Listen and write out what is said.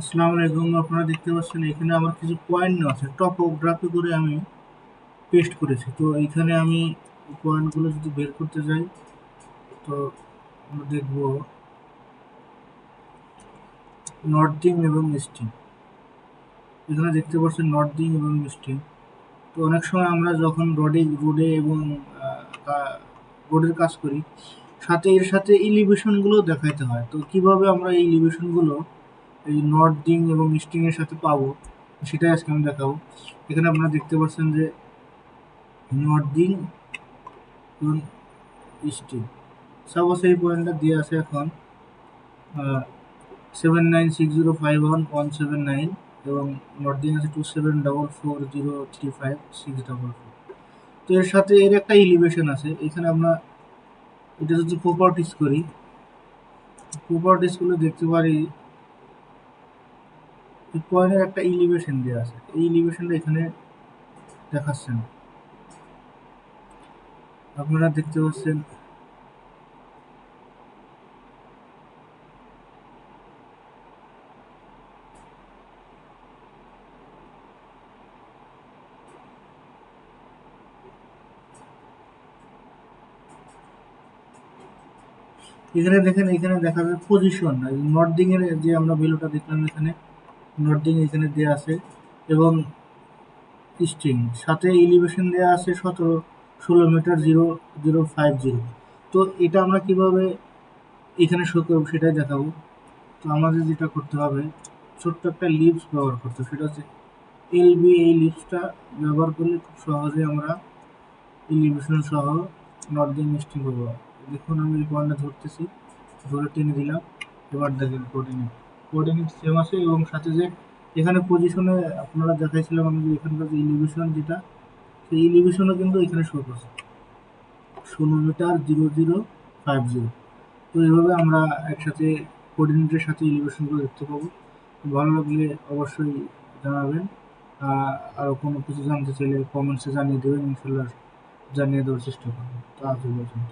আসসালামু আলাইকুম, আপনারা দেখতে পাচ্ছেন এখানে আমার কিছু পয়েন্ট আছে। টপোগ্রাফি করে আমি পেস্ট করেছি। তো এইখানে আমি পয়েন্টগুলো যদি বের করতে যাই, তো আমরা দেখব নর্থিং এবং ইস্টিং এখানে দেখতে পাচ্ছেন নর্থিং এবং ইস্টিং তো অনেক সময় আমরা যখন রোডে রোডে এবং রোডের কাজ করি, সাথে এর সাথে ইলিভেশনগুলো দেখাইতে হয়। তো কীভাবে আমরা এই ইলিভেশনগুলো এই নর্থ ডিং এবং এর সাথে পাবো, সেটাই আজকে আমি দেখাবো। এখানে আপনারা দেখতে পাচ্ছেন যে নর্থ ডিং এবং ইস্টিং সাপোজ এই পয়েন্টটা দিয়ে আছে এখন seven nine six zero five one one seven nine এবং নর্থ ডিং আছে two seven double four zero three five six double four তো এর সাথে এর একটা ইলিভেশন আছে, এখানে আমরা এটা যদি প্রপার্টিস করি প্রপার্টিসগুলো দেখতে পারি পয়েন্টের একটা ইলিভেশন দেওয়া আছে। এই ইলিভেশনটা এখানে দেখাচ্ছে না। আপনারা দেখতে পাচ্ছেন, এখানে দেখেন, এখানে দেখা যায় পজিশন নর্থিং এর যে আমরা ভ্যালুটা দেখলাম এখানে নর্থিং এখানে দেওয়া আছে এবং স্ট্রিং। সাথে এলিভেশন দেওয়া আছে সতেরো, ষোলো metre zero zero five zero তো এটা আমরা কীভাবে এখানে শো করব সেটাই দেখাবো। তো আমাদের যেটা করতে হবে, ছোট্ট একটা লিপস ব্যবহার করতে সেটা হচ্ছে এলবি এই লিপসটা ব্যবহার করলে খুব সহজে আমরা এলিভেশন সহ নর্থিং স্ট্রিং করব। দেখুন আমি এই পয়েন্টটা ধরতেছি, ধরে টেনে দিলাম। এবার দেখেন কোঅর্ডিনেট কোঅর্ডিনেট সেম আছে এবং সাথে যে এখানে পজিশনে আপনারা দেখাইছিলাম আমি যে এখানকার যে ইলিভেশন যেটা, সেই ইলিভেশনও কিন্তু এখানে শো করছে। ষোলো metre zero zero five zero তো এইভাবে আমরা একসাথে কোঅর্ডিনেটের সাথে ইলিভেশনগুলো দেখতে পাবো। ভালো লাগলে অবশ্যই জানাবেন। আরও কোনো কিছু জানতে চাইলে কমেন্টসে জানিয়ে দেবেন ইনশাল্লাহ জানিয়ে দেওয়ার চেষ্টা করব। তো আজ পর্যন্ত।